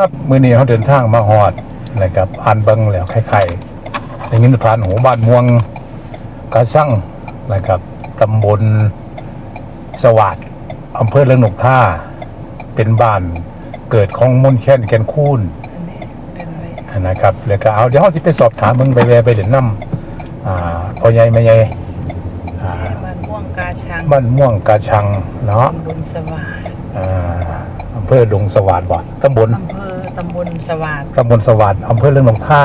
ครับมื่อนี้เขาเดินทางมาฮอดนะครับอ่านเบิงแล้วไข่ๆอย่างนี้ผ่านหูบ้านม่วงกระสั่งนะครับตำบลสวัสดอำเภอเรืองหนกท่า เป็นบ้านเกิดของมนต์แค้นแกนคูนนะครับแล้วก็เอาเดี๋ยวเขาจะไปสอบถามเมึงไปแวะไปเด่นน้ำอ่าพ่อใหญ่แม่ใหญ่อ่าบ้านม่วงกาชังบ้านม่วงกาชังเนาะตำบลสวัสด อ่าอำเภอดงสวัสดบ่ตำบลอำเภอตำบลสวัสดตำบลสวัสดิ์อำเภอเรืองหนองท่า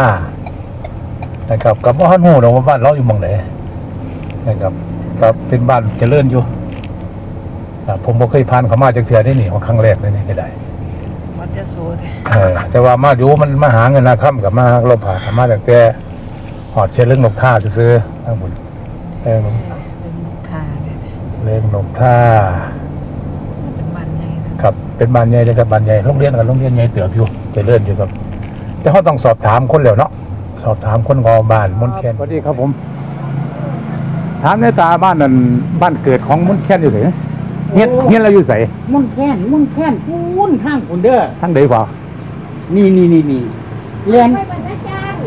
นะครับกับบ้านหูเราว่าบ้านเราอยู่หมองไหนนะครับกับเป็นบ้านเจริญอยู่อ่าผมบ่เคยผ่านเขามาจากเทือได้นี่ของครั้งแรกเลยนี่ก็ได้วัดยโสธรเออแต่ว่ามาอยู่มันมาหาเงินนาค่ำกับมาเราผ่านมาจากแต่หอดเชเรื่องนกท่าซื้อๆทั้งหมดเรื่องนกเป็นทาเนี่ยเรื่องนกท่า เป็นบ้านใหญ่นะครับ เป็นบ้านใหญ่เลยครับบ้านใหญ่โรงเรียนกับโรงเรียนใหญ่เติบอยู่เจริญอยู่ครับ แต่เขาต้องสอบถามคนแล้วเนาะสอบถามคนของบ้านมนต์แคนสวัสดีครับผม ถามในตาบ้านนั่นบ้านเกิดของมนต์แคนอยู่ไหนเฮียนเฮียนเราอยู่ไสมุ่นแค้นมุ่นแค้นพูนทางคุณเด้อทั้งใดกว่านี่นี่นี่นี่เลียน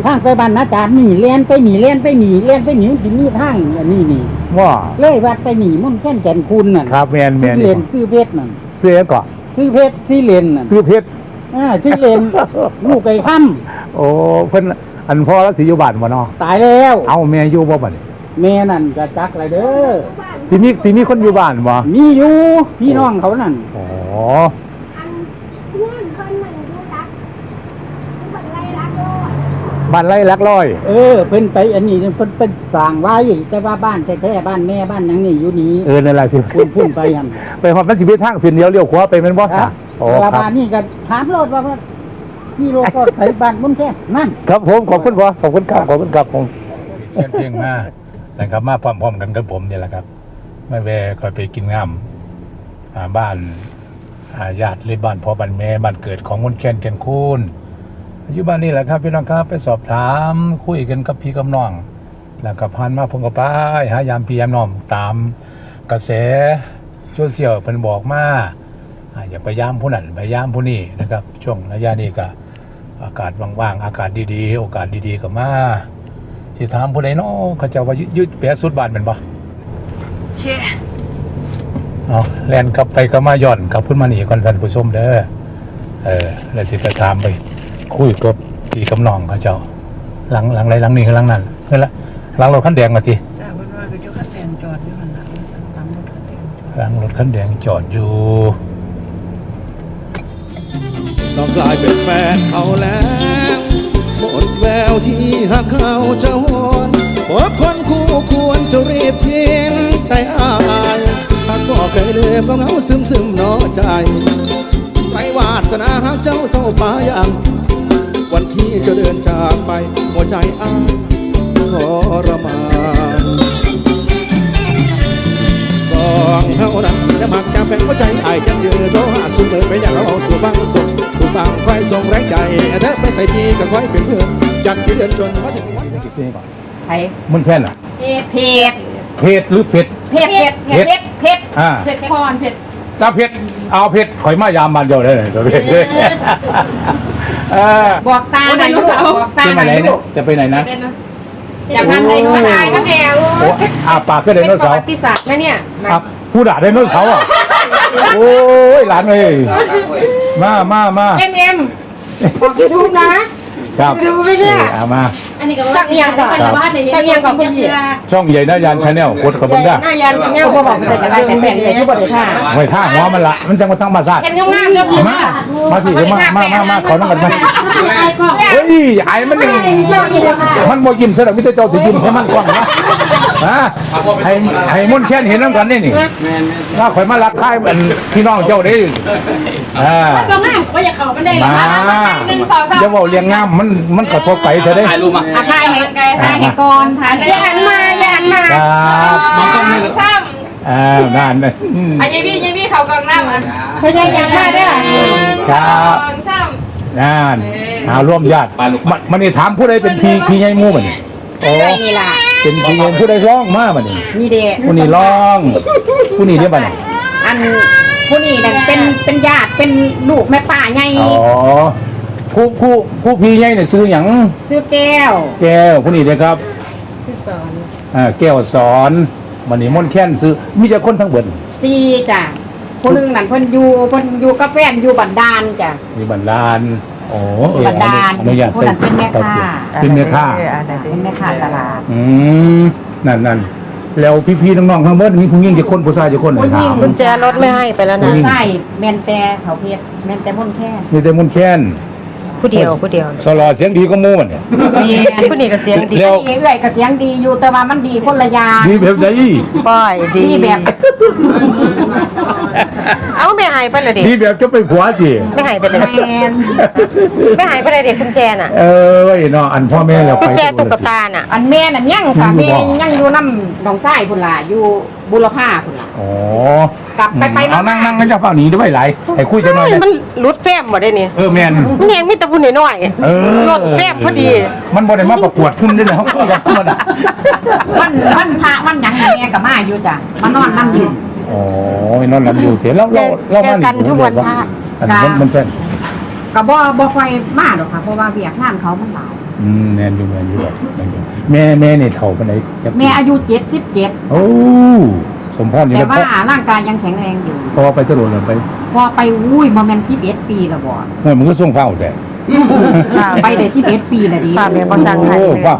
ทางไปบ้านอาจารย์นี่เลียนไปหนีเลียนไปหนีเลียนไปหนีมันสิมีทางอันนี้นี่ว่าเลยวัดไปหนีมุ่นแค้นแก่นคุณน่ะครับแมนแมชื่นอเลนชื่อเพชรนั่นซื้อก่อน ชื่อเพชรชื่อเลนน่ะซื้อเพชรอ่าชื่อเลน ลูกไก่ค่โอ้เพิ่นอันพ่อแล้วสิอยู่บ้านบ่เนาะำตายแล้วเอาแม่อยู่บ่บัดนี้แม่นั่นจะจักอะไรเด้อสิมีสิมีคนอยู่บ้านบ่มีอยู่พี่น้องเขานั่น อ๋อ อันเพื่อนคนหนึ่งดูรักคนไรรักโลด บ้านไร่ลักร้อย เออเพิ่นไปอันนี้เพิ่นเป็นสร้างไว้แต่ว่าบ้านแท้ๆบ้านแม่บ้านหยังนี่อยู่นี้เออนั่นแหละสิพุ่นพุ่นไปหั่นไปฮอดมันสิมีทางเส้นเดียวเลี้ยวขวาไปแม่นบ่ครับโอ้เวลาครับ้าบ นนี่ก็ถามรถว่าว่าพี่รถก็ไถบ้านมุนแค่นั่น ครับผมขอบคุณพ่อขอบคุณครับขอบคุณครับผมเพียงเพียงมานะครับมาพร้อมๆกันกับผมนี่แหละครับไม่แวะคอยไปกินงามอ่าบ้านอ่าญาติหรือบ้านพ่อบ้านแม่บ้านเกิดของมนต์แคนแก่นคูน อยู่บ้านนี่แหละครับพี่น้องครับไปสอบถามคุยกันกับพี่กับน้อง แล้วก็ผ่านมาผมก็ไปหายามพี่ยามน้องตามกระแสโซเชียลเพิ่นบอกมาอ่าอย่าไปยามผู้นั้นไปยามผู้นี้นะครับ ช่วงระยะนี้ก็อากาศว่างๆ อากาศดีๆ โอกาสดีๆก็มาสิถามผู้ใดเนาะเขาเจะว่ายึดแปะสุดบ้านแม่นบ่เช่เอาแล่นกลับไปก็มาย่อนกลับขึ้นมานี่ก่อนท่านผู้ชมเด้อเออแล้วสิไปถามไป คุยกับพี่กับน้องเขาเจ้า หลังหลังไรหลังนี้คือหลังนั้นเฮ้ยละหลังรถคันแดงมาทีจ้าเพิ่นว่าก็อยู่คันแดงจอดอยู่นั่นน่ะตามรถคันแดงจอดหลังรถคันแดงจอดอยู่ต้องกลายเป็นแฟนเขาแล้วหมดแววที่หักเขาจะหวนว่าคนคู่ควรจะรีบทิ้งใจอายหากบอกเคยลืมก็เหงาซึมซึมๆเนอใจไรวาสนาหากเจ้าเศร้าฟ้ายัง วันที่จะเดินจากไป หัวใจอ้ายทรมานสองเท่านั้นจะมักจะเป็นหัวใจไอ้ายยังยืนโทรหาสุ่มเอไปอยากเอาสู่ฟังส่งถูกฟังคอยส่งแรงใจเธอไปใส่พี่ก็คอยเป็นเพื่อนอยากยืนจนมาถึงวันไถมันแค่น่ะเผ็ดเผ็ดเพชรหรือเผ็ดเผ็ดเผ็ดเผ็ดเผ็ดอ่าเผ็ดพรเผ็ดถ้าเผ็ดเอาเผ็ดข่อยมายามมันเดียวได้เลยตัวเผ็ดเออบอกตาหน่อยลูกบอกตาจะหไปน่อยไหนลูเนี่ยกจะไปไหนนะ อยากทำอะไรก็ตายก็แมวโอ้อาปากก็ไดเป็นโนประเสาวัร์ติศาสตร์นะเนี่ยอะผู้ด่าไดโนเสาร์อะ โอ้ยหลานเอ้ยมามามาเอ็มเอ็มบอกยูทูบนะ ครับดูไหมเนี่ยเอามา อันนี้ก็สักเอียงก่อนครับสักเอียงก่อนคุณพี่ช่องใหญ่นายานชาแนลกดกับเบิ่งได้หน้ายันกันเนี่ยเขาบอกเป็นอะไรแต่แม่เนี่ยยุบเลยค่ะไว้ท่าหัวมันละมันจังมาตั้งมาซาดเห็นงามๆเด้อพี่มามาสิมามามามาขอน้ำกันมาอะไรก็เฮ้ยไอ้มันนี่มันบ่ยิ้มซะดอกมิแต่เจ้าสิยิ้มให้มันกว้างนะ ฮะให้ให้มนต์แค่นเห็นน้ำกันนี่นี่ว่าข่อยมารักใครมันพี่น้องเจ้าเด้อ่าตรงนั้นก็อย่าเข้ามันได้หรอมาหนึ่งสองสามอย่าเว้าเรียงงามมันมันกระทบไปเธอได้ถ่ายให้ถ่ายให้ก่อนถ่ายยันมายันมาครับซ้อ่านั่นนะอืมำอันนี้พี่ยังพี่เขากองน้ำอะเขายังยันมาได้ครับสองซ้นั่นเอาร่วมญาติมันมันนี่ถามผู้ใดเป็นพี่พี่ใหญ่หมู่บัดนี้โอ้ำนี่ล่ะ เป็นพี่ใหญ่ผู้ใดร้องมาบัดนี้นี่เด็ผู้นี้ร้อง ผู้นี้เรียกบัดนี้อันผู้นี้นั่นเป็นเป็นญาติเป็นลูกแม่ป้าไงอ๋อผู้ผู้ผู้พี่ใหญ่เนี่ยซื้อหยังซื้อแก้ว แก้วผู้นี้เลยครับซื้อสอนอ่าแก้วสอนมันนี่มนต์แค้นซื้อมีแต่คนทั้งเบิดซีจ้ะคนหนึงนั่นเพิ่นอยู่เพิ่นอยู่กับแฟนอยู่บันดาลจ้ะมีบันดาล โอ้เออบันดาลอนุญาตผู้นั้นเป็นแม่ค้าเป็นแม่ค้าเป็นแม่ค้าตลาดอืมนั่นนั่นแล้วพี่ๆน้องๆทั้งเบิดมีผู้หญิงจะคนผู้ชายจะคนไหนผู้หญิงถามกุญแจรถไม่ให้ไปแล้วนะ ใช่แมนแต่เขาเพชรแมนแต่ม่นแค่ มีแต่มนต์แค้น ผู้เดียวผู้เดียวสลอเสียงดีก็มู่มันเนี่ยผู้นี้ก็เสียงดีแล้วนี่เอื้อยก็เสียงดีอยู่แต่ว่ามันดีคนละอย่างดีแบบไหนป้อยดีดีแบบเอาไม่หายไปเลยดิดีแบบจะไปผัวสิไม่หายไปเลยแมนไม่หายไปเลยเด็กกุญแจน่ะเออไว้เนาะอันพ่อแม่เรากุไปญแจตุ๊กตาน่ะอันแม่น่ะยังค่ะยังอยู่แม่บ่ยังอยู่น้ำหนองทรายพุ่นล่ะอยู่ บุรพาพุ่นล่ะ อ๋อกลับไปไปเอามานั่งนั่งนั่งจะเฝ้าหนีด้วยไหลให้คุยจะหน่อยเฮ้ยนะมันรุดแฟ้มหมดได้นี่เออแมนมันยังมีแต่ผู้น้อยเออรถแฟ้มพอดี มันบ่ได้มาประกวดขึ้นได้แล้วคุยกับมันมันมันพระมันหยังแม่กับมาอยู่จ้ะมานอนนั่งอยู่ อ๋อไอ้นอนหลับอยู่เถอะแล้วเจเราอเราเจอกันทุกวันพระ อันนี้มันมันแค่นก็บ่บ่ค่อยมาดอกค่ะ เพราะว่าเวียกงานเขามันหลาย อืมแมนอยู่แมนอยู่แบบแม่นอยู่แม่แม่นี่เฒ่าปานใดจักปีแม่อายุ77โอ้สมพรนี่แต่แล้วว่าร่างกายยังแข็งแรงอยู่พอไปตะโดดเลยไปพอไปอุ้ยบ่แม่น11ปีแล้วบ่เฮ้ยมันก็ส่งเฝ้าแท้ไปได้11ปีแล้วดิป้าแม่บ่สั่งให้โอ้เฝ้า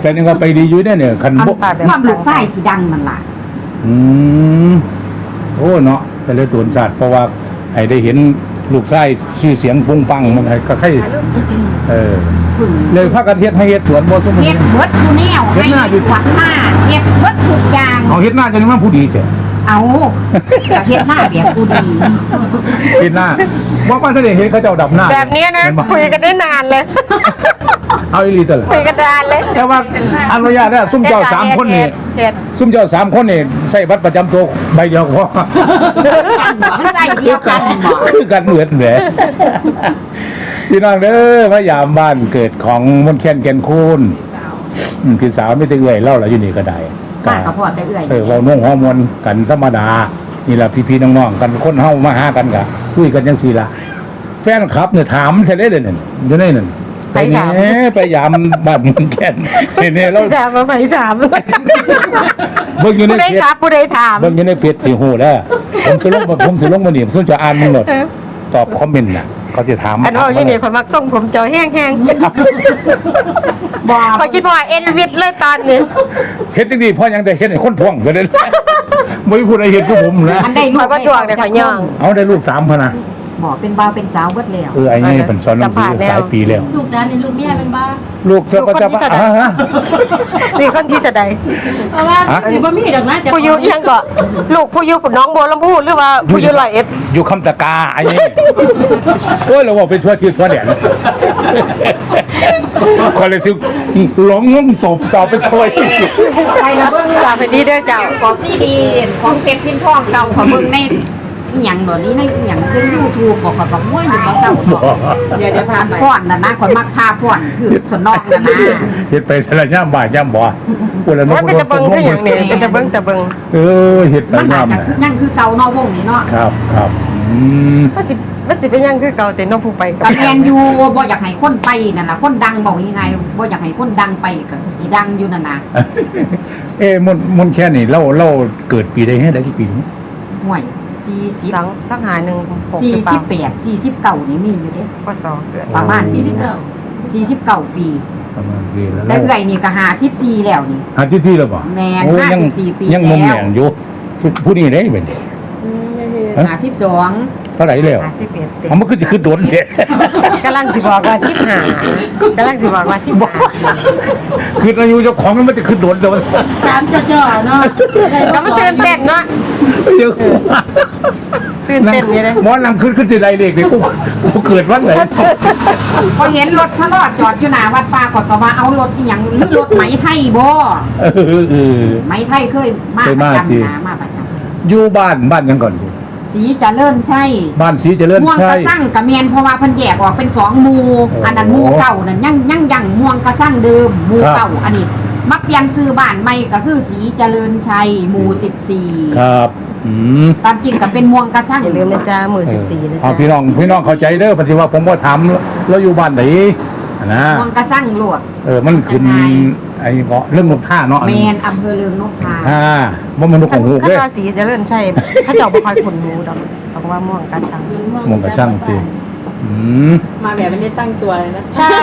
แสดงว่าไปดีอยู่เนี่ยเนี่ยคันอันบ่ความลูกชายสิดังนั่นล่ะอืมโอ้เนาะแต่เลยตัวศาสตร์เพราะว่าให้ได้เห็นลูกไส้ชื่อเสียงปุ้งปังมันให้ก็ให้ เออพึ่งเลยพากันเฮ็ดให้เฮ็ดสวนบ่ซุมเฮ็ดเบิดทุแนวเฮ็ดให้หน้าอยู่ขวัญหน้าเฮ็ดเบิดทุกอย่างเอาเฮ็ดหน้าจนว่าผู้ดีแท้เอาก็เฮ็ดหน้าแบบกูดีเฮ็ดหน้าว่าว่าถ้าได้เห็นเขาเจ้าดับหน้า แบบนี้นะเห็บ่คุยกันได้นานเลยเอาอีหลีตวละคุยกันนานเลยแต่ว่าอนุญาตนะซุ่มเจ้าสามคนนี่เฮ็ดซุ่มเจ้าสามคนนี่ใส่บัตรประจำตัวใบเดียวก็พอมันใส่เดียวกันบ่คือกันเหมือนแหม พี่น้องเด้อมายามบ้านเกิดของมนต์แคนแก่นคูนอืมพี่สาวไม่ได้เอื่อยเล่าแล้วอยู่นี่ก็ได้มากับพ่อแต่เอื้อยเออเว้าน่วงฮอร์โมนกันธรรมดา นี่ล่ะพี่ๆน้องๆกันคนเฮามาหากันกะคุยกันจังซี่ล่ะแฟนคลับเนี่ยถามใช่ได้เด้อนั่นอยู่ในนั่นไปถามแหไปยามบ้านมนต์แคนเนี่ยเราถามมาไปถามเลยเบิ่งอยู่ในผู้ใดเพจถามผู้ใดถามเบิ่งอยู่ในเพจสิฮู้แล้วผมสิลงผมสิลงมานี่ผมจะอ่านมึงหมด ตอบคอมเมนต์น่ะเขาสิถามอันว่าอยู่นี่คนมักส่งผมเจอแห้งบ่ๆขอยคิดว่าเอ็นวิทเลยตอนนี้เฮ็ดจังดีเพราะหยังแต่เฮ็ดให้คนท้วงก็ได้บ่มีผู้ใดเฮ็ดคือผมนะอันได้ลูขอกยก็จวงเดี๋ยวขอยย่องเอาได้ลูก3พะนะ บ่เป็นบ่าวเป็นสาวเบิดแล้ว เออไอ้นี่เป็นสอนหนังสือหลายปีแล้ว ลูกสาวนี่ลูกเมียเป็นบ้าลูกจะลูกคนจะที่เท่าใดอ่าฮะ นี่คนที่จะใดเพราะว่าสิบ่มีดอกนะจะผู้อยุยังก็ลูกผู้อยุกับน้องโบวลำพูหรือว่าผู้อยุลอยเอ็ดอยู่คำตะกาไอ้นี่โอ้ยเราบอกไปทั่วทิศทั่วแดนคนเลยสิหลงงงศพต่อไปคอยไปละเบิ่งฝากไปดีเด้อเจ้าขอซีดีของเพชรพินทองเก่าขอเบิ่งใน อีหยังบ่นี้ในอีหยังคือ YouTube บ่ขอก็ม่วยอยู่บ่เศร้าบ่เดี๋ยวเดี๋ยวผ่านฟ้อนน่ะนะคนมักทาฟ้อนคือสนองน่ะนะเฮ็ดไปสละย่ามบ่ายย่ามบ่พูดแล้วว่าเป็นตะเบิงคืออย่างนี้เป็นตะเบิงตะเบิงเออเฮ็ดไปมันอาย่าจมจะน่ะยังคือเก่าเนาะวงนี้เนาะครับครับอืมมันสิมันสิไปยังคือเก่าแต่น้องผู้ไปก็แม่นอยู่บ่อยากให้คนไปนั่นน่ะคนดังบอกยังไงบ่อยากให้คนดังไปก็สิดังอยู่นั่นน่ะเอ้มนมนแค่นี้เราเราเกิดปีใดให้ได้กี่ปีนี้ห่วย 40สังสังหาหนึ่งหกหรือเปล่า48 49นี่มีอยู่เด้ก็สองเดือนประมาณโอ้49ปีประมาณปีแล้วแต่เอื้อยนี่ก็54แล้วนี่หาที่ที่แล้วบ่แม่นโอ้ยัง54ปียังนมแล้วแหน่งอยู่ผู้นี้ได้เป็นฮะ52เท่าไหร่แล้วห้าสิบเอ็ดปีเอามันก็สิขึ้นโดนแท้กำลังสิบอกว่าสิบห้ากำลังสิบอกว่าสิบห้าคืออายุเจ้าของมันจะขึ้นโดนแต่ว่าตามจ่อๆเนาะแล้วมันตื่นเต้นเนาะ เยอะตื่นเต้นอยู่เลยหมอนำขึ้นขึ้นสิไรเด็กเลยกูกูเกิดวันไหนพอเห็นรถชะลอดจอดอยู่หน้าวัดป่าก็ก็ว่าเอารถอีหยังหรือรถไหมไทยบ่เออเออ ไหมไทยเคยมาเคยปมาระจริงจำนะมาประจำอยู่บ้านบ้านยังก่อนสีเจะเลิ่นใช่บ้านสีเจริญม่วงใช่ กระสั่งกระเมียนเพราะว่าเพิ่นแยกออกเป็นสองหมูอันนั้นหมูเก่านั่นยังยังยังม่วงกระสั่งเดิมหมูครับ เก่าอันนี้ มาเปลี่ยนซื้อบ้านใหม่ก็คือสีเจริญชัยหมู่14ครับอืมตามจริงก็เป็นม่วงกระช่างอย่าลืมนะจ๊ะมือสิบสี่นะเอาจ๊ะพี่น้องพี่น้องเข้าใจเด้อปฏิว่าผมบ่ถามเราอยู่บ้านไหนนะม่วงกระช่างลวกเออมันขึ้นไอ้เงาะเรื่องนกท่าเนาะแมนอำเภอเลืองนกทาท่าบ่มันนกของหูข้าเด้อราศีเจะเลื่อนใช่ข้าเจ้าบ่ค่อยขุนหูดอกบอกว่าม่วงกระชังมองกระช่างสิ อืม มาแบบไม่ได้ตั้งตัวเลยนะใช่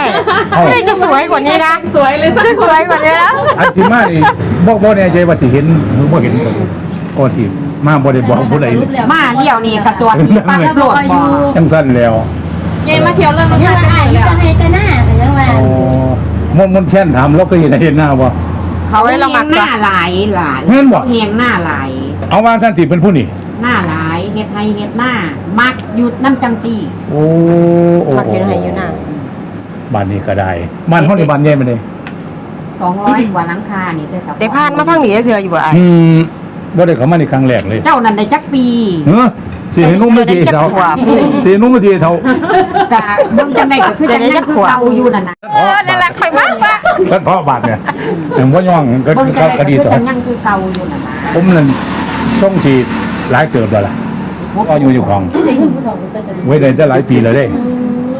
เอ้าไม่จะสวยกว่านี้นะสวยเลยสักจะสวยกว่านี้แล้ว อันที่มานี่บ่บ่แน่ใจว่าสิเห็นหรือบ่เห็นก็โอ้สิมาบ่ได้บอกผู้ใดเลยมาเลี้ยวนี่กระจวดที่ปั๊บโหลดบ่จังสั้นแล้วเยมาเที่ยวเรื่องรถยังไฟว่ากันอ้ายแล้ว จะให้แต่หน้าก็ยังว่า อ๋อมนต์มนต์แค่นถามเราก็เห็นเห็นหน้าบ่เขาเฮียงหน้าหลายหลายแม่นบ่เฮียงหน้าหลายเอาว่าท่านที่เป็นผู้นี่หน้าหลายเฮ็ดไทยเฮ็ดหน้ามักหยุดน้ำจังซี่ โอ้โอ้มักอยู่ไหนอยู่หน้าบ้านนี้ก็ได้บ้านเฮานี่บ้านใหญ่มาเลย200กว่าหลังคานี่แต่เจ้าได้ผ่านมาทางนี้เสืออยู่บ่ไอ้อืมบ่ได้เข้ามาในครั้งแรกเลย เจ้านั่นได้จักปีเออสิให้นุ่มไม่สิเท่าสินุ่มไม่สิเท่ากะเบิ่งจังไดก็คือจังนั้นคือเก่าอยู่นั่นน่ะเออนั่นแหละข่อยมากว่าเฉพาะบาทเนี่ยถึงว่าย่องก็เบิ่งก็จังไดก็ก็ดีคือต่อจังนั้นคือเก่าอยู่นั่นน่ะผมนั่นต้องที่หลายเติบแล้วล่ะ ก็อยู่อยู่ของไว้ได้จะหลายปีแล้วเด้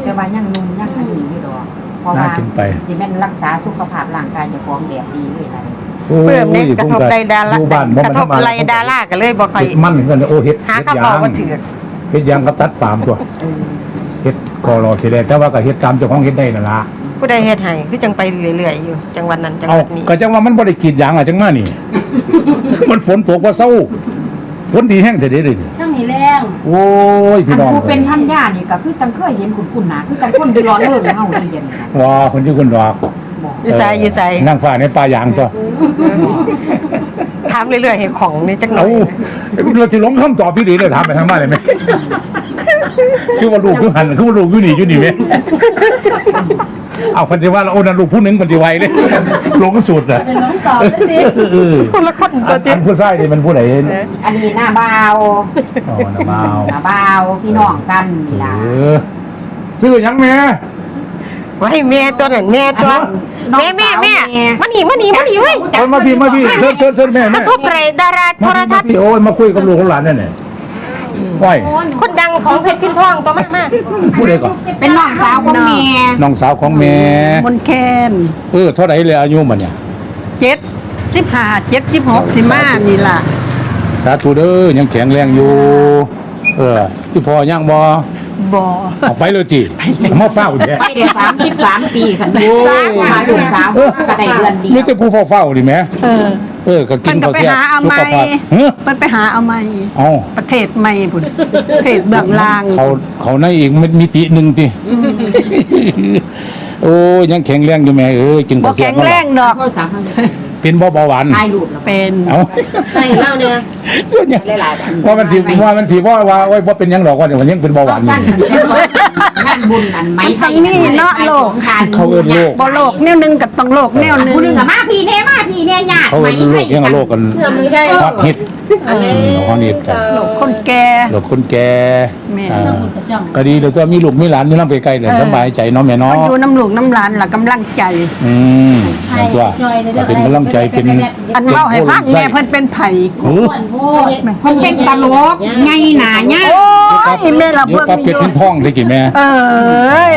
แต่ว่ายังหนุ่มยังอันนี้อยู่ดอกเพราะว่าน่ากินไป สิแม่นรักษาสุขภาพร่างกายเจ้าของแบบดีเลยล่ะโอ้เปลือมเนี่ยยกระทบผมไรดาราอยู่บ้านบ่กมันระทบธรรมดาไรดาราก็เลยบ่ค่อยเฮ็ดมันกันโอ้เฮ็ดหาเฮ็ดคำยาบอกงว่าถือเฮ็ดยางกับตัดปาล์มตัวเฮ็ดกอรอเคได้แต่ว่าก็เฮ็ดตามเจ้าของเฮ็ดได้นั่นล่ะผู้ใดเฮ็ดให้คือจังไปเรื่อยๆอยู่ จังหวัดนั้นจังหเอาวัดนี้ก็จังว่ามันบ่ได้กรีดยางอะจังมานี่ มันฝนตกว่าเศร้าฝนดีแห้งเสียเด้เลยทั้ง นี้แรงโอ้ยพี่อันน้องผู้เป็นพันยานี่ก็คือจังเคยเห็นคุณคุณนะคือจังคนอยู่รอเลิกเฮาที่เดียวนี่นะว้าคนที่คนดอกอยู่ไสอยู่ไสนั่งฟ้าในป่ายางตัวถามเรื่อยๆเห็นของนี่จังหน่เอาอยเราจะหลงคำตอบพี่ดีเลยถามไปทางบ้านเลยไหมคือว่าลูกคือหันคือว่าลูกอยู่นี่อยู่นี่ไหม เอาคนที่ว่าเราโอ้นั่นลูกผู้หนึ่งคนที่ไวเลยหลงสุดอะเป็นน้องตอบแล้วสิเออคนละคนอัตัวนจริอังนผู้ชายนี่มันผู้ไหนอันนี้หน้าบ่าวอ๋อนะบ่าวหน้าบ่าวพี่น้องกันนี่เอล่ะอชื่อหยังแม่ไว้แม่ตัวนั้นแม่ตัวแม่แม่แม่มานี่มานี่มานี่เว้ยเอามาพี่มาพี่เชิญเชิญเชิญแม่กแม่ระทบไรดาราโทรทัศน์พี่โอ้ยมาคุยกับลูกของหลานนั่นแหละ ไหวคนดังของเพชรพินทองตัวมากมากผู้ใดก่อนเป็นน้องสาวของแม่น้องสาวของแม่มนแคนเออเท่าไหร่เลยอายุมันเนี่ยเจ็ดสิบห้าเจ็ดสิบหกสิมานี่ล่ะสาธุเด้อยังแข็งแรงอยู่ เออพี่พ่อย่างบ่บ่เอาไปเลยจีมาเฝ้าแท้ไปได้33ปีคันโอ้ยสร้างมาลูกสาวก็ได้เดือนเดียนี่วจะผู้เฝ้าเฝ้าดิแหม่เออ เออก็กิมันนก็ข้าวไปเสียหาเอาสุใหม่ขภาพเฮ้อเพิ่นไปหาเอาใหม่เอาประเทศใหม่พุ่นประเทศเบื้องล่างเขาเขาในอีกมิติหนึ่งติโอ้ยยังแข็งแรงอยู่แม่เอ้ยกินบ่ข้าวเสียแข็งแรงดอก โทรศัพท์ เป็นเบาเบาหวาน ถ่ายรูปแล้วเป็นเอาๆให้เล่าเนี่ยเนี่ยหลายๆอันว่ามันสิว่ามันสิว่าว่าโอ้ยว่าเป็นหยังดอกว่าเดี๋ยวมันยังเป็นเบาหวานอยู่ สั้นงานบุญอันไหมไทยเขาเอิ้นโลก บ่โลกแนวหนึงกับต้องโลกแนวหนึงผู้หนึงอะมาพี่แน่มาพี่แน่ญาติเขาไหมเอิ้นโลไทกยยังกับโลกกันฮอตฮิตอืมฮอตฮิตกันโลกคนแก่โลกคนแก่แม่ อ่าก็ดีเลยตัวมีลูกมีหลานมีน้ำไปไกลเลยสบายใจเนาะแม่เนาะมันอยู่น้ำลูกน้ำหลานล่ะกำลังใจอืมนั่นตัวก็เป็นกำลังใจเป็นอันเว้าให้ฟังแม่เพิ่นเป็นไผโอ้เพิ่นเป็นตลกไงหนาเนี่ยโอ้ยแม่ละเดี๋ยวเบิ่งกับเป็ดพินทองได้กี่แม่เอ้ย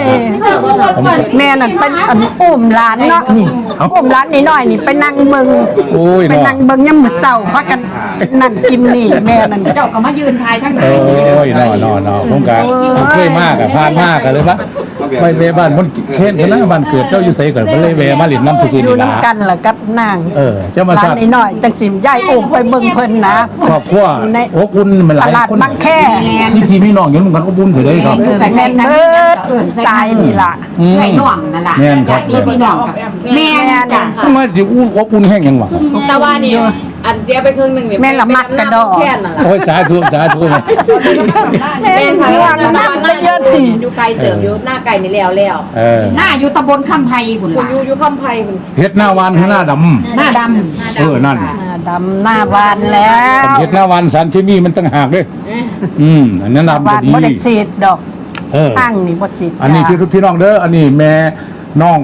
แม่นั่นเป็นอันอุ้มหลานเนาะนี่อุ้มหลานน้อยๆนี่ไปนั่งเบิ่งโอ้ยไปเนาะนั่งเบิ่งยามมื้อเช้าพากันนั่นกินนี่แม่นั่นเจ้าก็มายืนทายทั้งไหนโอ้ยเนาะเนาะเนาะผมก็ผมเคยมากอะผ่านมากอะเลยปะ ไปเวบ้านมันเค้นกันนะบ้านเกิดเจ้าอยู่ไสก่อนก็เลยเวมาหลินน้ำซื่อๆอยู่นี่ล่ะนำกันล่ะกับนางเออเจ้ามาหลาทราบนน้อยๆจังสิยายอุ้มไปเบิ่งเพิ่นนะ ครอบครัวในอบอุ่นมันหลายตลาดคนบางแคมีพี่มีน้องอยู่นำกันอบอุ่นเฉยเลยครับเออแม่นเบิดตายนี่ล่ะ อืมไอ้น้องนั่นล่ะแม่นครับ พี่พี่น้องกับแม่จ้ะ ทำไมสิอุ่นอบอุ่นแห้งยังวะ แต่ว่านี่ อันเสียไปครึ่งนึงนี่แม่ละมักกระดอโอ้ยสาธุสาธุแม่แม่นว่าละมักไปเยอะติอยู่ไกลเติมอยู่หน้าไก่นี่แล้วแล้วเออหน้าอยู่ตำบลคำไพพุ่นล่ะอยู่อยู่คำไผ่คุณเฮ็ดหน้าวานให้หน้าดหน้าดำเออนั่นหน้าดำหน้าบานแล้ผมวเฮ็ดหน้าวานสารเคมีมันต่างหากเด้อืมอันนั้นหน้าดำบาจะนดีบ่ได้ฉีดดอกเออ ตั้งนี่บ่ฉีดอันนี้พี่พี่น้องเด้อ อันนี้แม่น้อง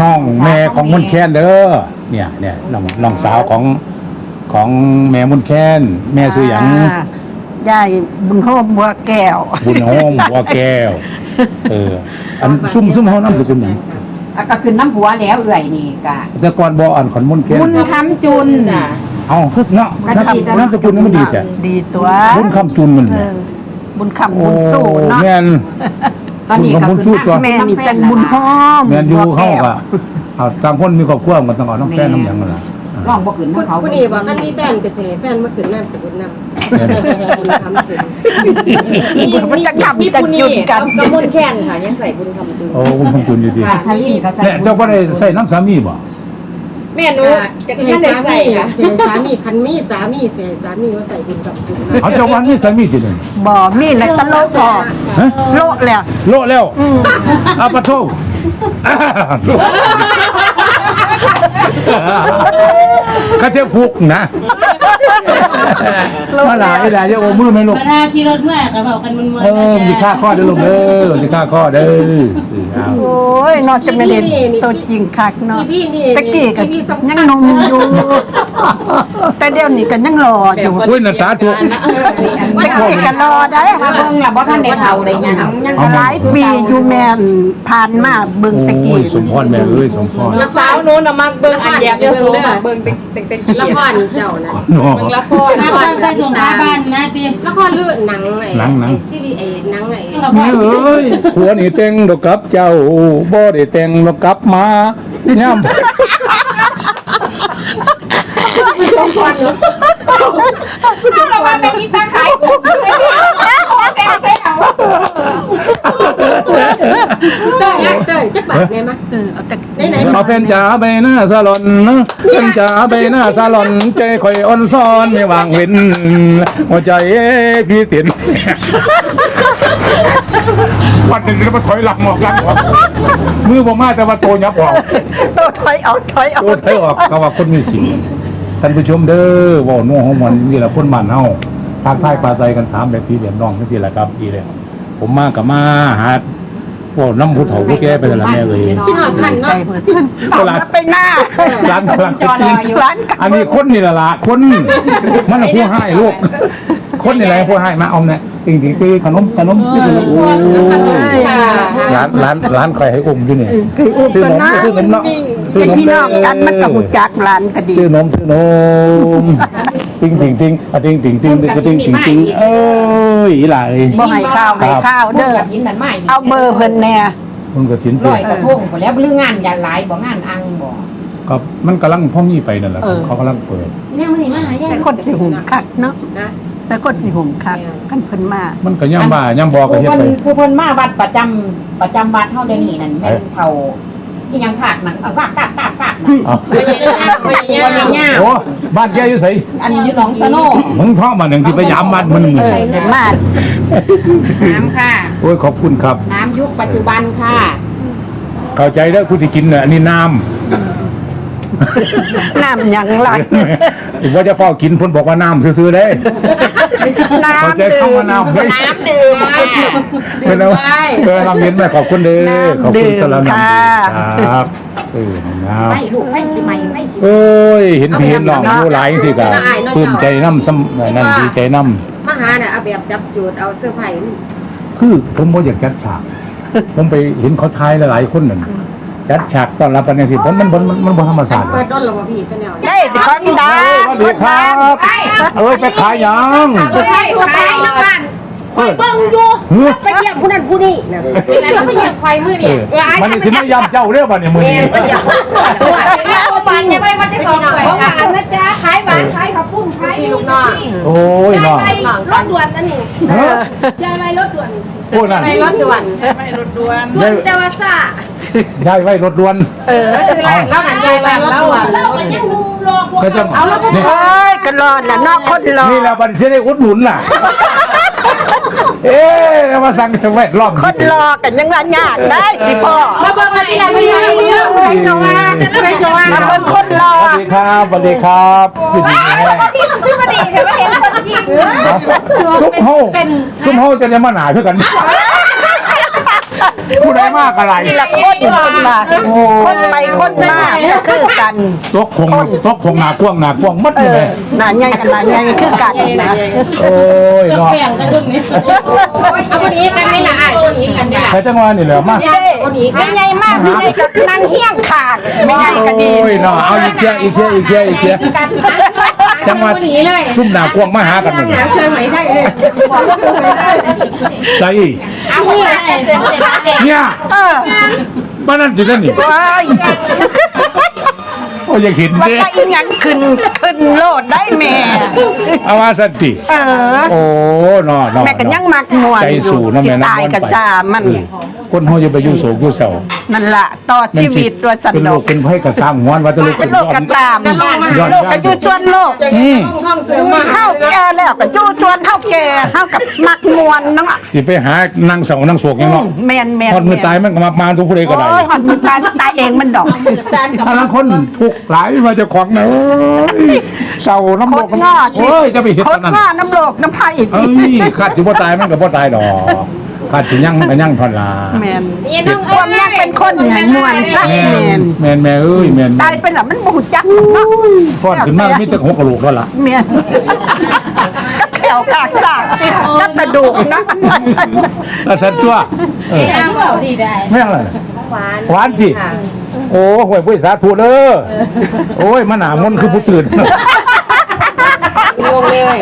น้องแม่ของมนต์แคนเด้อ เนี่ยเนี่ยน้องน้องสาวของ ของแม่มุนแค้น แม่ซื้อหยังยายบุญโฮมบัวแก้ว บุญโฮมบัวแก้ว เออ อันซุ่มซุ่มเฮานำสกุลหยังอะก็คือน้ำหัวแล้วเอื่อยนี่กะแต่ก่อนบ่อ่อนขอนมุนแค้นบุญคำจุนจ้ะเอาคือเนาะก็ดีแต่นามสกุลนี่มันดีจ้ะดีตัวบุญคำจุนมันเอเนี่ยอบุญคำบุญสู้เนาะแม่นตอนนี้ก็บุญคือสู้ตัวแม่นี่เป็นบุญโฮมแม่นอยู่บัวเข้าแก้วก็เอาต่างคนมีครอบครัวมันต้องเอาน้ำแค้นน้ำหยังนั่นล่ะ ร้องบ่ขึ้นของเขาผู้นี้บอกอันนี้แฟนเกษตรแฟนมาขึ้นนามสกุลนำแม่นบุญคำจุนมันจะกลับมีจะบุญจุนี่ดกันกำมลแข้งค่ะยังใส่บุญคำจุนโอ้บุญคำจุนอยู่ดีค่ะทะลินก็ใส่เนี่ยเจ้าก็ได้ใส่น้ำสามีบ่แม่หนูจะจะให้ให้สาใส่มีค่ะเสียสามีคันมีสามีเสียสามีว่าใส่บุญคำจุนเอาเจ้าวันนี้สามีที่หนึ่งบ่มีแหละตะโลกพอฮะโลกแล้วโลดแล้วอาปะโท ก็เจ้าฟุกนะ มาหลายหลายเจ้าโอ้มือไหม่ลูกเวลาขี่รถเมื่อยก็บอกกันมันเมื่อยเออมีค่าข้อเด้อลูกเด้อมีค่าข้อเด้อเอาโอ้ยนอกจะไม่ได้ตัวจริงคักเนาะพี่นี่ตะกี้ก็ยังหนมอยู่แต่เดี๋ยวนี้ก็ยังรออยู่เว้ยน่ะสาธุตะกี้ก็รอได้มาเบิ่งล่ะบ่ทันได้เฒ่าได้หยังยังก็หลายปีอยู่แม่นผ่านมาเบิ่งตะโอ้กี้ยสมพรแม่เอ้ยสมพรลูกสาวหนูน่ะมักเบิ่งอันแยบเยอะสูงเบิ่งติ๊กติ๊กติ๊กละครเจ้านะเนาะเบิ่งละครถ้าเราใส่ส่งขาบ้านนะตีละครเลือดหนังไอ้หนังหนัง ไอ้ซีรีส์ไอ้หนังไอ้แม่เอ้ยผัวนี่แต่งดอกกับเจ้าบ่ได้แต่งดอกกับมาย่ำเราว่าเป็นอีตาขายผมแซ่แซ่เต้ยเต้ยจะปากไงมะเออเอาแต่ไหนเอาแฟนจ๋าใบหน้าซาลอนนะแฟนจ๋าใบหน้าซาลอนใจคอยอ่อนซ้อนไม่วางเว้นหัวใจพี่เตียนวันหนึ่งจะมาถอยหลังออกหลังออกมือผมมาแต่ว่าโตยับออกโตถอยออกถอยออโตกถอยออกก็ว่าคนมีสิ่งท่านผู้ชมเด้อเว่าน่วของมันนี่แหละคนมันเฮาทางท้ายปลาใสกันถามแบบพี่แบบน้องจังซี่แหละครับอีแล้วผมมากับมาหาพ วกน้ำผู้เฒ่าผู้แก่ไปแต่ละแม่เลยๆพี่หอดพันใจเนาะเพิ่นเป่าจะไปหน้าร้านกำลังจอรออยู่ร้านอันนี้คนนี่แหละละคนมันน่ะผู้ให้ลูกคนนี่แหละผู้ให้มาเอาเนี่ยจริงจริงๆคือขนมขนมซื้อโอ้ร้านร้านร้านใครให้อุ้มอยู่นี่คืออุปซื้อนมนะซื้อนมเนาะซื้อ เป็นนมพี่น้องกันมันก็หูจักร้านก็ดีซื้อนมซื้อนมติงติงติงอะติงติงติงติงติงติงติงเอ้ยอีหลายบ่ให้ข้าวให้ข้าวเด้อกินนั่นมาเอาเบอร์เพิ่นแน่มึงก็สินร้เตืออยกระทงบ่แล้วลืองานอย่าหลายบ่งานอังบ่ก็มันกำลังพ่อมีไปนั่นแหละเขากำลังเปิดแต่คนสิหุ่มคักเนาะนะแต่คนสิหุ่มคักคันเพิ่นมามันก็ย่ำบ่าย่ำบอกก็ผู้เฮ็ดเพิ่นไปผู้เพิ่นมาวัดประจำประจำวัดเฮาเดี๋ยวนี้นั่นแม่นเฒ่า อีหยังภาคหนังเอากากากากากนะเอาไม่ใช่ไม่ใช่วันนี้ย่าโอ้บ้านแกอยู่ไสอันนี้อยู่หนองสโนมึงพ่อมาหนึ่งสิไปยามบ้านมึงเออเห็นมาน้ำค่ะ โอ้ยขอบคุณครับ น้ำยุคปัจจุบันค่ะเข้าใจแล้วผู้ที่กินน่ะอันนี้น้น้ำหยังไหลำว่าจะเฝ้ากินเพ่นบอกว่าน้ำซื้อๆได้ น้ำเข้าใจเข้ามาน้ำเฮ้ยน้ำดื่มค่ะเป็นแล้วเออน้ำเย็นไปขอบคุณเด้อขอบคุณสำหรับน้ำครับเออน้ไม่ลูกไม่สิไม่ไม่สิำโอ้ยเห็นพี่เห็นน้องผู้หลายสิกะปลื้มใจน้ำซ้ำนั่นดีใจน้มาหาน่ะเอาแบบจับจูดเอาเสื้อผ้าำคือผมบ่อยากจัดฉากผมไปเห็นเขาทายหลายๆคนนั่น จัดฉากต้อนรับกันในสิผมมันมันมันมันบ่ธรรมศาสตร์เปิดด้นหรอวะพี่ชาแนลได้ของดาสวัสดีครับเอ้ยไปขายยังสบายสบายอยู่บ้านคอยเบิ่งอยู่ไปเยี่ยมผู้นั้นผู้นี้เป็นอะไรแล้วไม่เหยียบควายมือเอนี่อมันนี่สิมายำเจ้าเด้อบัดนี้มื้อนี้เอาบานยังไม่มาได้สองหน่อยของหวานนะจ๊ะขายหวานขายข้าวปุ้งขายพี่ลูกน้องโอ้ยน้องไปรถด่วนนั่นนี่เฮ้ยยายไปรถด่วนโอ้นั่นไปรถด่วนด่วนแต่ว่าซ่า ได้ไว้รถด่วนซื้อร้านแล้วหันยายไปรถด่วนเราก็ยังดูรอพวกก็จะนี่เอ้ยก็รอดน่ะนอกคนรอนี่แหละบัดนี้สิได้อุดหนุนล่ะ เอ๊ะแล้วมาสั่งสวัสดิ์รอบคนรอกันยังว่ายากได้สิพ่อมาเบิ่งมาที่ไหนไม่ได้เนี่ยใครจะว่าใครจะว่ามาเบิ่งคนรอสวัสดีครับสวัสดีครับพี่ดีแม่นี่ซื้อมาดีแต่ไม่เห็นคนจริงซุปเฮาซุปเฮาจะได้มาหนาเท่ากัน ผู้ใดมากอะไรนี่ละคนคนละคนไปคนมาก็คือกันตกคงตกคงหนากว้างหนากว้างมัดเอเลอยหนาใหญ่กันหนาใหญ่คือกันนะโอ้ยเนาะแบ่งกันตรงนี้เอาคนนี้กันนี่ล่ะอ้ายคนนี้กันนี่ล่ะใครจังหวะนี่เหรอมานี่เด้ไม่ใหญ่มากไม่ใหญ่กับนางเฮี้ยงขาดไม่ใหญ่ก็ดีโอ้ยเนาะเอาอีกเชียอีกเชียอีกเชียอีกเชีย จังหวะคนนี้เลยซุ่มหนากว้างมาหากันนั่นหาเครื่องไหมได้เลยใส่เอาเนี่ยเนี่ยเออบ้านนั่นสิท่านนี่ว้ายโอ้ยอยากเห็นมันเด้ก็อีหยังขึ้นขึ้นโลดได้แม่เอาว่าสันติเออโอ้เนาะเนาะแม่ก็ยังมักมวนใจอยู่สู่เนาะสิแม่เนาะตายกับจ้ามันเออ คนเฮาจะไปอยู่โศกอยู่เศร้านั่นล่ะต่อชีวิตตัวสันเป็นดโลอกกเป็นไผกับสร้างหวนว่าแตะลูกเป็นโลกกระตามย้อนโลกก็อยู่ส่วนโลกอืมเฮาแก่แล้วก็อยู่ส่วนเฮาแก่เฮากับมักมวนเนาะสิไปหานางเสานางโศกยังเนาะแม่นแม่นพอดมือตายมันก็มามาทุกผู้ใดก็ได้โอ้ยหอดมือตายตายเองมันดอก ถ้าละคนทุกข์หลายว่าเจะของนะเอ้ยเศร้าน้ำโคโลตกรงอด โอ้ยจะไปเฮ็ดโคตตอนรนั้นงอดน้ำโลกน้ำไผ่เอ้ยขาดสิบ่ตายมันก็บ่ตายดอก ขาดสิยั่งมันก็ยั่งทอนลาแม่นความยากเป็นคนอย่างมวนซะแม่นแม่นแม่เอ้ยแม่นตายไปแล้วมันบ่ฮู้จักเนาะฟ้อนขึ้นมามีแต่หัวกะโหลกแล้วล่ะแม่นก็แขวกากสากติดกับกระดูกนะแล้วฉันตัวเออดีได้แม่งอะไรหวานหวานจิโอ้ห่วยพุ้ยสาธุเด้อโอ้ยมันหนามนต์คือผู้ตื่น งงเลย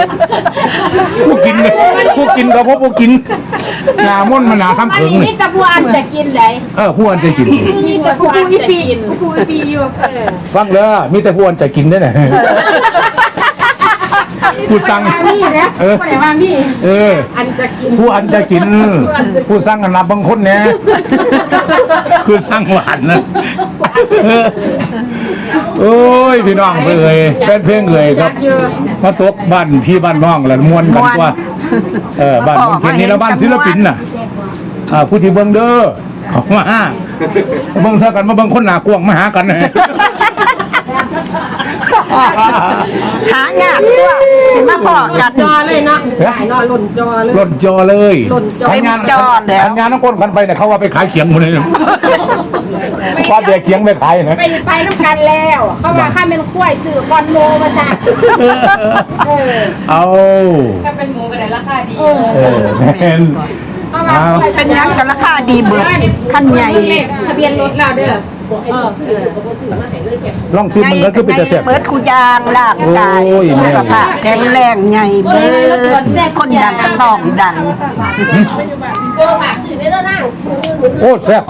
ผู้กินเลยผู้กินกับพวกผู้กินหนามนต์มันหนาซ้ำอันเขิงนี้เลยมีแตะบัวอันจะกินเลยเออผู้อันจะกินมีแตะบัวอันจะกินฟังเลยมีแต่ผู้อันจะกินได้ไหนผู้สั่งเออเออผู้อันจะกิน ผู้สั่งกันนับบางคนเนี่ยคือสั่งหวานนะเออโอ้ยพี่น้องเอ่ยแฟนเพลงเอ่ยครับ มาตกบ้านพี่บ้านน้องแล้วมวนกันกว่าเออบ้านเพียงนี้แล้วบ้านศิลปินน่ะอ่าผู้ที่เบิ่งเด้อออกมาเบิ่งเท่ากันมาเบิ่งคนหน้ากว้างมาหากันเลย หางานตัวสิมาพอกันจอเลยเนาะได้เนาะหล่นจอเลย หล่นจอเลยหล่นจอทำงานเต็มจอแล้ว ทำงานน้องก้นกันไปเนี่ยเขาว่าไปขายเขียงหมดเลยว่าเด็กเขียงไม่ขายนะ ไปไปน้ำกันแล้วเขาว่าข้าเป็นกล้วยสื่อกอนโมมาสั่งเอาถ้าเป็นหมูก็ได้ราคาดีเออแม่นเอาเป็นหยังกันราคาดีเบิดขั้นใหญ่เลขทะเบียนรถแล้วเด้อ ลองชิมมันก็คือเป็นจะแซ่บ เบิดคุยางร่างกายโอ้ยแม่ สุขภาพแข็งแรงใหญ่เบิดคนดังก็ต้องดัง โกหกสื่อได้แล้วนะโอ้แซ่บ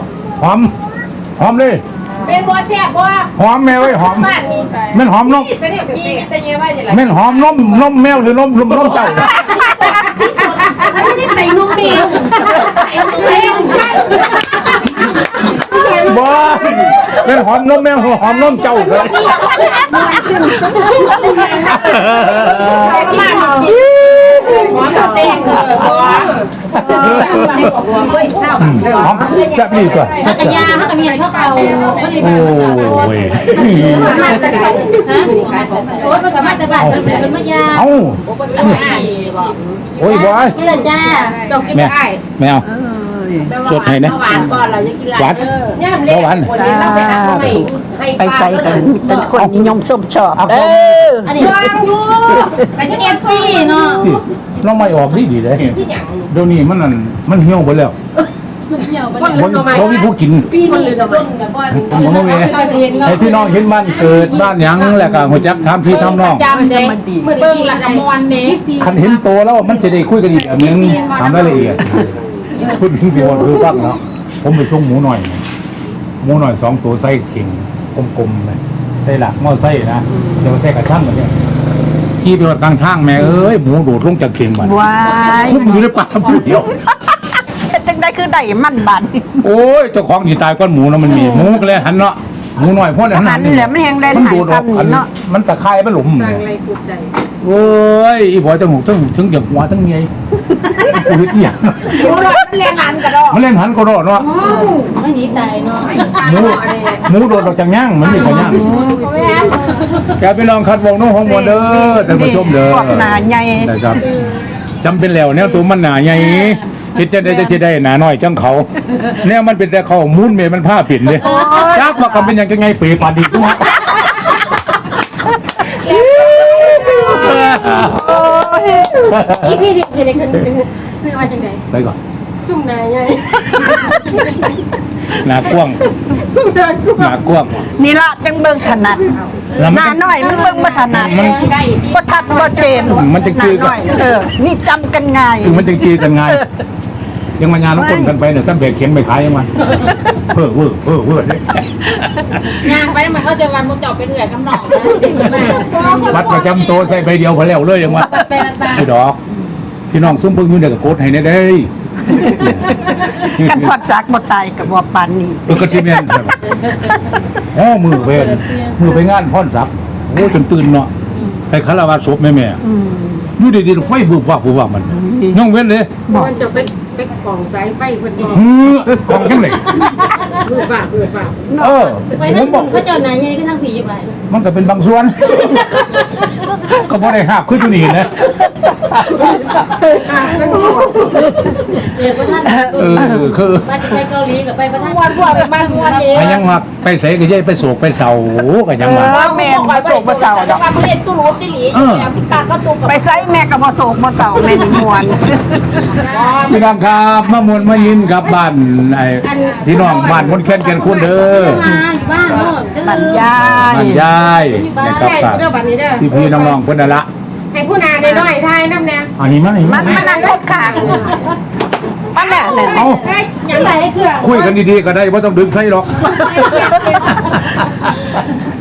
หอม หอมเลยเป็นบัวแซ่บบัวหอมแมวไอ้ยหอมบ้านนี้แม่นหอมนมเป็นอย่างนี้แต่ยังว่าอย่างไรแม่นหอมนมนมแมวหรือนมนมนมเจ้าที่สุดฉันไม่ได้ใส่นุ่มเมีใส่นุ่มเมีใช่บ้า แม่นหอมนมแมวหอมนมเจ้าเลยหออบัวหอมแซ่บดีกว่าแต่ยาเขาก็มีอะไรเข้าเตาไม่ได้โอ้ยโอ๊ยมันก็มาแต่บ้านมันเป็นมะยาเอ้าโอ้ยบอยนี่แหละจ้าจ้ากินแม่แมว สดให้นะหวานก่อนเราจะกินหวานย่ามแล้เล็วกหวานคนนี้เราไปหาเขาให้ให้ไปใส่กันมีแต่คนนิยมชมชอบเอออันนี้วางดูเป็นเอฟซีเนาะนี่น้องไม่ออกดีดีเลยเดี๋ยวนี้มันนั่นมันเหี่ยวไปแล้วมันเหี่ยวไปคนลืมทำไมเขามีผู้กินปีนี้กับรุ่นกับบ่อยผมก็ไม่ให้พี่น้องเห็นบ้านเกิดบ้านหยังแหละก็หัวจักทำพี่ทำน้องจำเลยเบิ่งละกมวนนี้คันเห็นโตแล้วมันจะได้คุยกันอีกแบบนึงถามรายละเอียด คุณพี่บอลคือฟังเนาะผมไปส่งหมูหน่อย หมูหน่อยสองตัวไส้เข่งกลมๆเลยไส้หลักหม้อไส้นะเดี๋ยวไส้กระช่างกันเนี่ยขี่ไปวัดกลางทางแม่เอ้ยหมูโดดลงจากเข่งบัดวายคุ้มอยู่ในป่าผู้เดียวเฮ็ดจังได้คือได้มันบันโอ้ยเจ้าของที่ตายก้อนหมูนะมันมีหมูก็เลยหันเนาะ หมูหน่อยเพราะหันหันแหละมันแหงได้มันหายดูดออกคำอันี่นเนาะมันตะไคร้มันหลุมสั่งอะไรกุดใดโอ้ยอีบอยจมูกทั้งหูทั้งอย่างหัวทั้งเมียชีวิตเนี่ยรู้เลยมันเรียนหันกันหรอมันเล่นหันก็รอดเนาะไม่หนีตายเนาะหมูหมูโดดออกจากย่างมันมีขย่างแกไปลองคัดวงน้องของมวลเด้อท่านผู้ชมเด้อพวกหนาใหญ่นะครับจำเป็นแล้วเนี่ยตัวมันหนาใหญ่ คิดจะได้จะได้หนาน้อยจังเขาเนี่ยมันเป็นแต่เขามุนเมมันผ้าปิ่นเลยจักว่ากันเป็นอย่างไงเปรย์ปานดีทุกฮะอีพี่ดิสิได้ขึ้นซื้อมาจังได๋ไปก่อนซุ่มนายไง หนากว้างซุ่มนายกูหนากว้าง นี่ละจังเบิ่งถนัดแล้วหมันน้าจะน้อยมันเบิ่งบ่ถนัดมัน บ่ชัดบ่เจนมันจะหจืน้าดน้อยเออ นี่จำกันง่ายคือมันจะจีกันไงยังมายาน้ำก้นกันไปเนี่ยซ้ำเบียเข็มไปขายยังมันเพ้อเว้อเพ้อเว้อเนี่ยย่างไปแล้วมันก็จะวันมุกจอบเป็นเหนื่อยกำหนองนะเด็กมันมาบัตรประจำตัวใส่ใบเดียวพอแล้วเลยยังวะเป็นบ้าไอ้ดอก พี่น้องซุ่มเพิ่งอยู่เนี่ยกับโคตรให้แน่เด้ย กันพอดซักบ่ตายก็บ่ปานนี้เออกระชิเมนใช่ไหมโอ้มือเวนมือไปงานพ่อนสักโอ้จนตื่นเนาะไปคาราวาศพแม่แม่ๆอยู่ดีๆไฟบุบวับบุบวับมันน้องเว้นเลยมันจะไปไปของสายไฟเพิ่นบอกเฮ้อของจังไหนเบื่อบ้าเบื่อบ้าเออไปผทั้มงบอกเขาเจ้าหนาใหญ่ก็ทั้งผีอยู่ไปมันก็เป็นบางส่วน ก็บ่ได้ห้าบขึ้นอยู่นี่นะ เดี๋ยวพระท่านเออคือมาจะไปเกาหลีกับไปพระเท่านวันพวกไปบ้านวันเองไปยังมาไปใส่ก็ยัยไปโศกไปเศร้าก็ยังมาเออแม่นบ่โศกบ่เศร้าดอกมาเล่นตู้รูปติหลีเออพี่ตาก็ตุกกับไปไสแม่ก็บ่โศกบ่เศร้าแม่นี่ม่วนพี่น้องครับมามวนมายินกับบ้านไอ้พี่น้องบ้านมนต์แค้นแก่นคุณเด้อมาอยู่บ้านเนอะบรรลืมยายบ้านยายนะครับใช่ฝากเด้อบัดนี้เด้อพี่พี่น้องๆเพิ่นนั่นละ ผู้นาน้อยๆทายนำแน่อันนี้มันนี่มันมันนั่นคบข้างมันแหละนั่นเอาหยังไดเกือคุยกันดีๆก็ได้บ่ต้องดึงใส่หรอก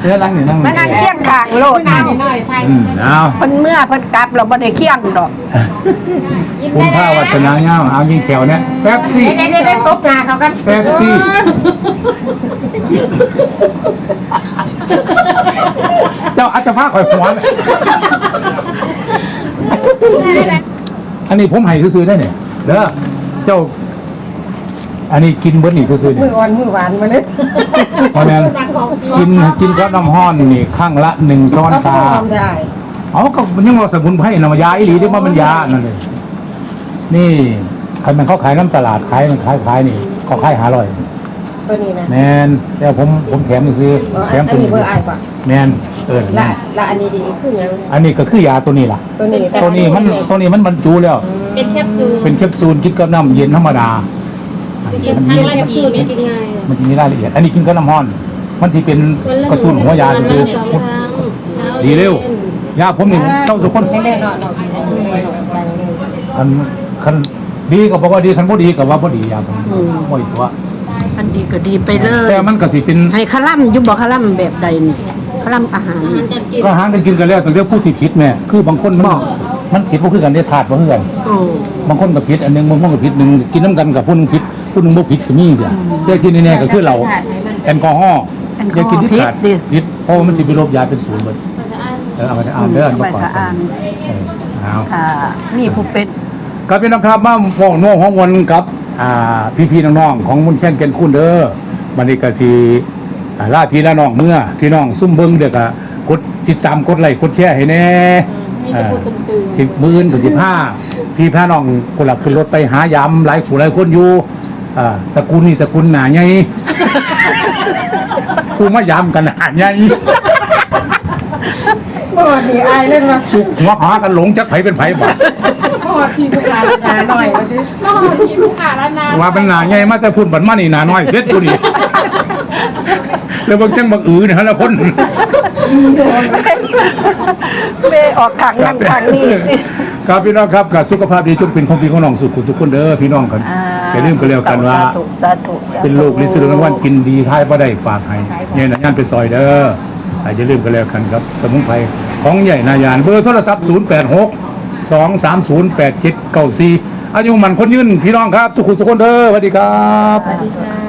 เดี๋ยวนั่งนี่นั่งมันนั่งเคียงข้างโลดผู้นาน้อยๆทายอืมเอาเพิ่นเมื่อเพิ่นกลับเราบ่ได้เคียงดอกคุณพาวัฒนาเงาเอายิงแขวเนี่ยแป๊บซี่ ได้ได้ได้ตบหน้าเขากันแป๊บซี่เจ้าอาจจะพาข่อยหัวเลย อันนี้ผมให้ซื้อๆได้เนี่ยเด้อเจ้า อันนี้กินเบิ้นี่ซื้อๆมืเนี่ยออ่อนมือหวานมาเลยเพราะนั้นกินกินกับน้ำห้อนนี่ข้างละหนึ่งช้อนก็ชาทำได้เอาก็มันยังว่าสมุนไพรนำมายาอีหลีที่ว่ามันยานั่นเลยนี่ใครมันเขาขายน้ำตลาดขายมันขายขายนี่เขาขายหาร้อย ตัวนี้นะแมนแต่ผมผมแถมซื้อแถมอัตันวนี้นี้เบอร์อายกว่าแมน เออละละอันนี้ดีคือหยังอันนี้ก็คือยาตัวนี้ล่ะ ตัวนี้ตัวนี้มันตัวนี้มันบรรจุแล้ว เป็นแคปซูลเป็นแคปซูลกินกับน้ำเย็นธรรมดาอันกินี้นมันทามีงแคปซูลไม่กินง่ายมันจะมีรายละเอียด อันนี้กินกับน้ำห้อน มันสิเป็นกระตุ้นหัวยาซื้อสองครั้งเช้าดีเร็วยาผมนี่เศร้าทุกคนแน่ๆเนาะเนาะคันคันดีก็บอกว่าดีคันบ่ดีก็ว่าบ่ดียาผมบ่อีกตัวอันดีก็ดีไปเลยแต่มันก็สิเป็นให้คลั่มอยู่บ่คลั่มแบบใดนี่ คลั่มอาหารนี่ก็หางกันกินกันแล้วแต่เรื่องผู้สิผิดแม่คือบางคนมันบอกมันผิดบ่คือกันได้ถาดบ่คือกันโอ้บางคนก็ผิดอันหนึงบางคนก็ผิดหนึงกินน้ำกันกับผู้หนึงผิดผู้หนึงบ่ผิดก็มีเสียแต่ที่แน่ๆก็คือเราแอลกอฮอล์อย่ากินที่ขาดผิดเพราะว่ามันสิไปลบยาเป็นศูนย์เบิดเออเอาไปอ่านเด้อไปบ่ก่อนก็อ่านเออเอาถ้ามีผู้เป็นก็เป็นนะครับมาฟ้องโน่ห้องวนกับ อ่าพี่ๆน้องๆของมุนเช่นเกนคุณเด้อบันนี้ก็สิอ่า ล่าพี่ละน้องเมื่อพี่น้องซุ่มเบิ้งเด็กอะกดติดตามกดไลค์กดแชร์ให้แน่อ่าสิบหมื่นถึงสิบห้าพี่พาน้องคนละขึ้นรถไปหายามหลายผู้หลายคนอยู่อ่าตระกูลนี่ตระกูลหนาใหญ่ผู้มายามกันหนาใหญ่บ่ดีอายเล่นว่าสุกหัวหากันหลงจักไผเป็นไผบ่พ่อที่ผู้นาน้อยว่าสิว่าเป็นหนาใหญ่มาแต่พูดบันมานี่หนาน้อยเซ็ตกูนี่ แล้วบางจังบางอือนะฮะละคนเบออกข้างนั่งข้างนี้ครับพี่น้องครับกับสุขภาพดีจงเป็นของพี่ของน้องสุขสุขคนเด้อพี่น้องกันอ่าอย่าลืมกันแล้วกันว่าสาธุสาธุสาธุเป็นลูกลิสต์รางวัลกินดีท้ายบ่ได้ฝากให้เนี่ยนะย่านไปซอยเด้ออ่าอย่าลืมกันแล้วกันครับ สมุนไพรของใหญ่นายานเบอร์โทรศัพท์ 086 230 8794อายุมันคนยืนพี่น้องครับ สุขุสุขคนเด้อสวัสดีครับสวัสดีค่ะ